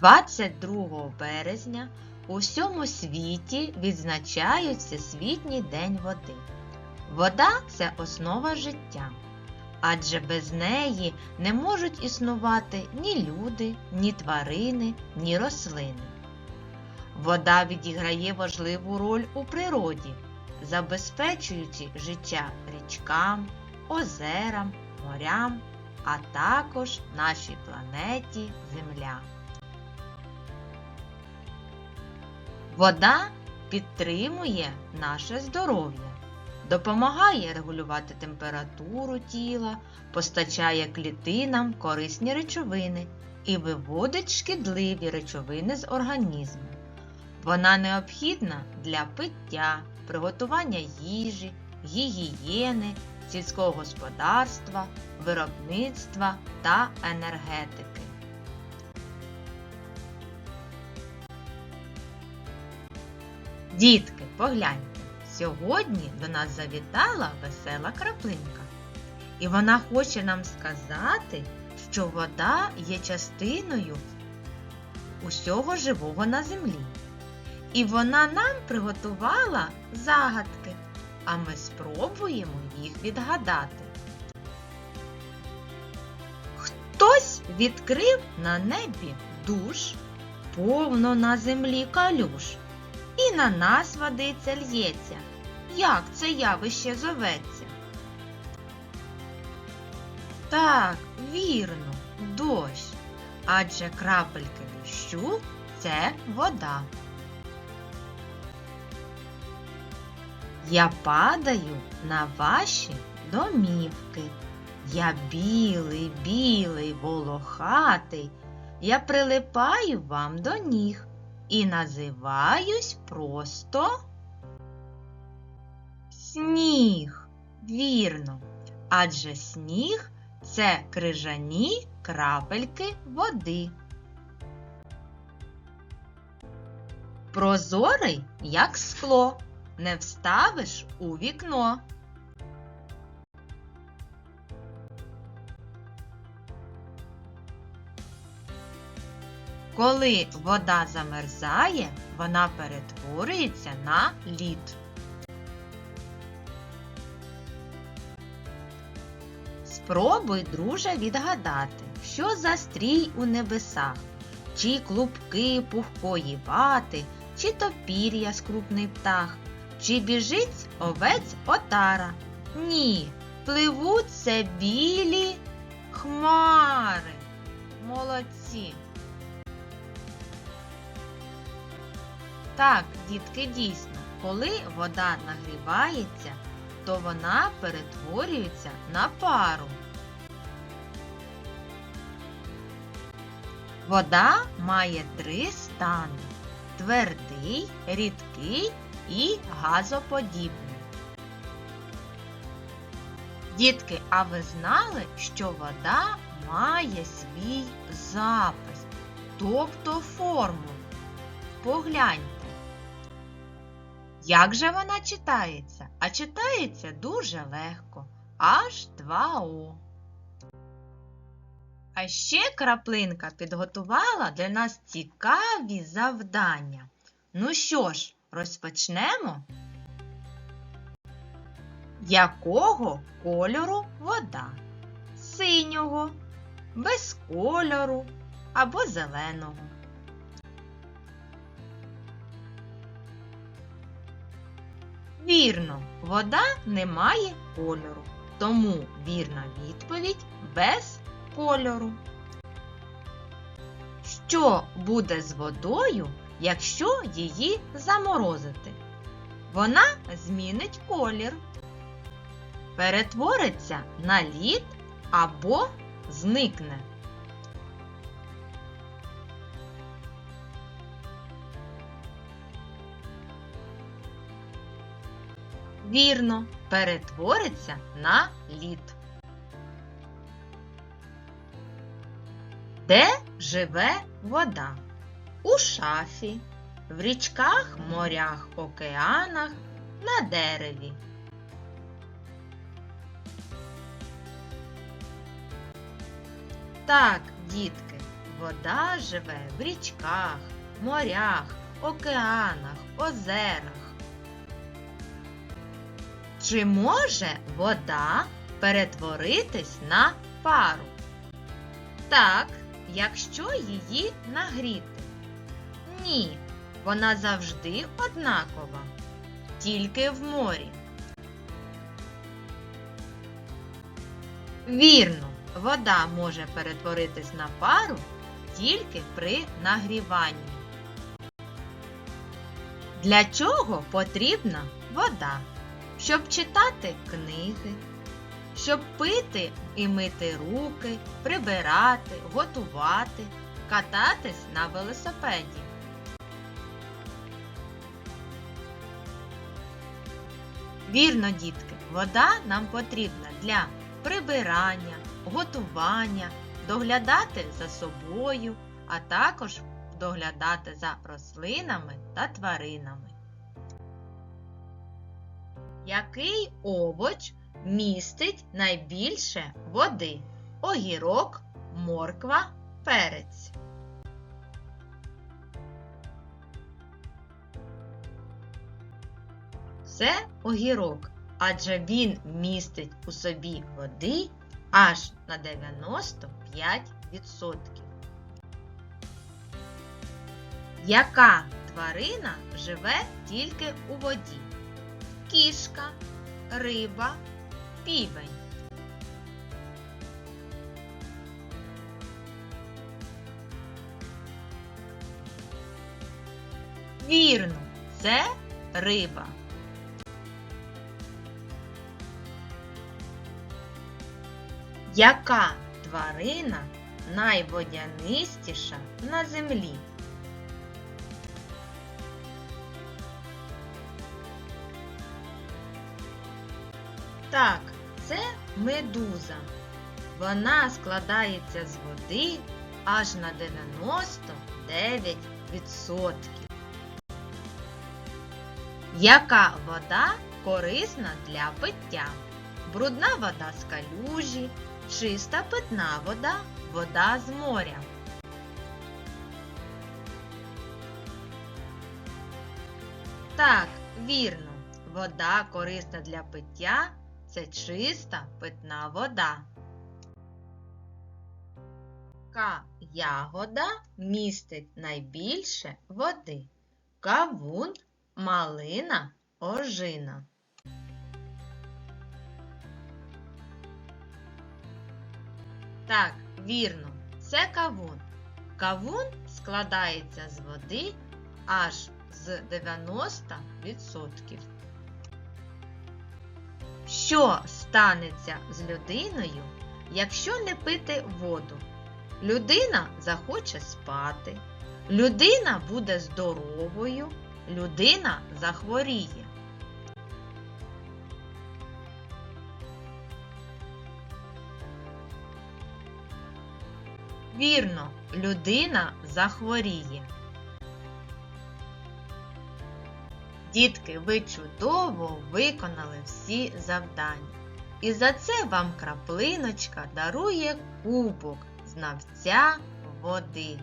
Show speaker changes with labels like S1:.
S1: 22 березня у всьому світі відзначають Всесвітній день води. Вода це основа життя, адже без неї не можуть існувати ні люди, ні тварини, ні рослини. Вода відіграє важливу роль у природі, забезпечуючи життя річкам, озерам, морям, а також нашій планеті Земля. Вода підтримує наше здоров'я, допомагає регулювати температуру тіла, постачає клітинам корисні речовини і виводить шкідливі речовини з організму. Вона необхідна для пиття, приготування їжі, гігієни, сільського господарства, виробництва та енергетики. Дітки, погляньте, сьогодні до нас завітала весела краплинка. І вона хоче нам сказати, що вода є частиною усього живого на землі. І вона нам приготувала загадки, а ми спробуємо їх відгадати. Хтось відкрив на небі душ, повно на землі калюш, і на нас водиця л'ється. Як це явище зоветься? Так, вірно, дощ. Адже крапельки дощу це вода. Я падаю на ваші домівки. Я білий, білий, волохатий. Я прилипаю вам до ніг і називаюсь просто сніг. Вірно, адже сніг це крижані крапельки води. Прозорий, як скло, не вставиш у вікно. Коли вода замерзає, вона перетворюється на лід. Спробуй, друже, відгадати, що за стрій у небесах, чи клубки пухкої вати, чи то пір'я скрупний птах, чи біжить овець отара. Ні, пливуть це білі хмари. Молодці. Так, дітки, дійсно, коли вода нагрівається, то вона перетворюється на пару. Вода має три стани твердий, рідкий і газоподібний. Дітки, а ви знали, що вода має свій запис, тобто формулу? Погляньте. Як же вона читається? А читається дуже легко. H2O. А ще краплинка підготувала для нас цікаві завдання. Ну що ж, розпочнемо? Якого кольору вода? Синього, без кольору або зеленого. Вірно, вода не має кольору, тому вірна відповідь без кольору. Що буде з водою, якщо її заморозити? Вона змінить колір, перетвориться на лід або зникне. Вірно, перетвориться на лід. Де живе вода? У шафі, в річках, морях, океанах, на дереві. Так, дітки, вода живе в річках, морях, океанах, озерах. Чи може вода перетворитись на пару? Так, якщо її нагріти. Ні, вона завжди однакова, тільки в морі. Вірно, вода може перетворитись на пару тільки при нагріванні. Для чого потрібна вода? Щоб читати книги, щоб пити і мити руки, прибирати, готувати, кататись на велосипеді. Вірно, дітки, вода нам потрібна для прибирання, готування, доглядати за собою, а також доглядати за рослинами та тваринами. Який овоч містить найбільше води? Огірок, морква, перець. Це огірок, адже він містить у собі води аж на 95%. Яка тварина живе тільки у воді? Кішка, риба, півень. Вірно, це риба. Яка тварина найводянистіша на землі? Так, це медуза. Вона складається з води аж на 99%. Яка вода корисна для пиття? Брудна вода з калюжі, чиста питна вода, вода з моря. Так, вірно, вода корисна для пиття це чиста питна вода. Яка ягода містить найбільше води? Кавун, малина, ожина. Так, вірно, це кавун. Кавун складається з води аж з 90%. Що станеться з людиною, якщо не пити воду? Людина захоче спати, людина буде здоровою, людина захворіє. Вірно, людина захворіє. Дітки, ви чудово виконали всі завдання. І за це вам краплиночка дарує кубок знавця води.